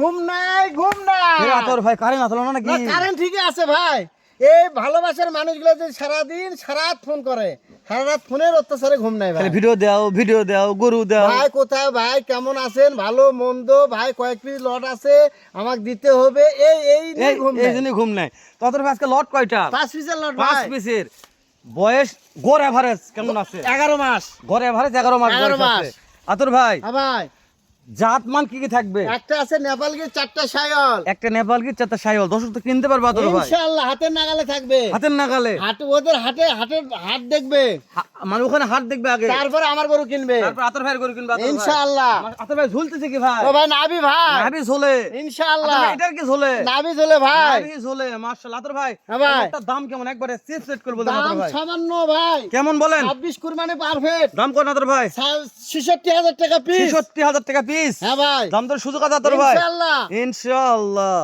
ঘুম নাই ঘুম নাই। তোর ভাই কারেন্ট আসলো না নাকি? কারেন্ট ঠিকই আছে ভাই। এই ভালোবাসার মানুষগুলো যে সারাদিন সারা রাত ফোন করে সারা রাত ফোনের অত্যাচারে ঘুম নাই ভাই। ভিডিও দাও ভিডিও দাও গরু দাও। ভাই কোথায় ভাই? কেমন আছেন? ভালো মন্দ? ভাই কয়েক পিস লট আছে আমাকে দিতে হবে। এই এই নিয়ে ঘুম এই নাই। জন্যই ঘুম নাই। তোর ভাই আজকে লট কয়টা? পাঁচ পিসের লট পাঁচ পিসের। বয়স গড় এভারেজ কেমন আছে? এগারো মাস। গড় এভারেজ এগারো মাস 11 বয়স মাস। আতর ভাই? হ্যাঁ ভাই। জাত মান কি কি থাকবে? একটা আছে নেপালকে চারটা সায়ল একটা নেপাল গির চারটা দর্শক তো কিনতে পারবে আতর ভাই। ইনশাআল্লাহ হাতের নাগালে থাকবে। হাতের নাগালে। হাটে ওদের হাটে হাটের হাট দেখবে। মানে ওখানে হাট দেখবে আগে। তারপরে আমার গরু কিনবে। তারপর আতর ভাইয়ের গরু কিনবে ইনশাআল্লাহ। আতর ভাই ঝুলতেছে কি ভাই? ও ভাই নাবি ভাই। নাভি ঝোলে। ইনশাআল্লাহ। এটার কি ঝোলে? নাবি চলে ভাই। নাভি ঝোলে মাশাআল্লাহ। আতর ভাই হ্যাঁ ভাই। এটার দাম কেমন? একবারে সেট করে বলেন দাম আতর ভাই। সামান্য ভাই। কেমন বলেন? ছাব্বিশ কুরবানি পারফেক্ট দাম কোন আতর ভাই? ছেষট্টি হাজার টাকা পিস ছেষট্টি হাজার টাকা পিস হ্যাঁ ভাই। দাম তোর সুযোগ আছে আতর ভাই? ইনশাআল্লাহ। ইনশাআল্লাহ।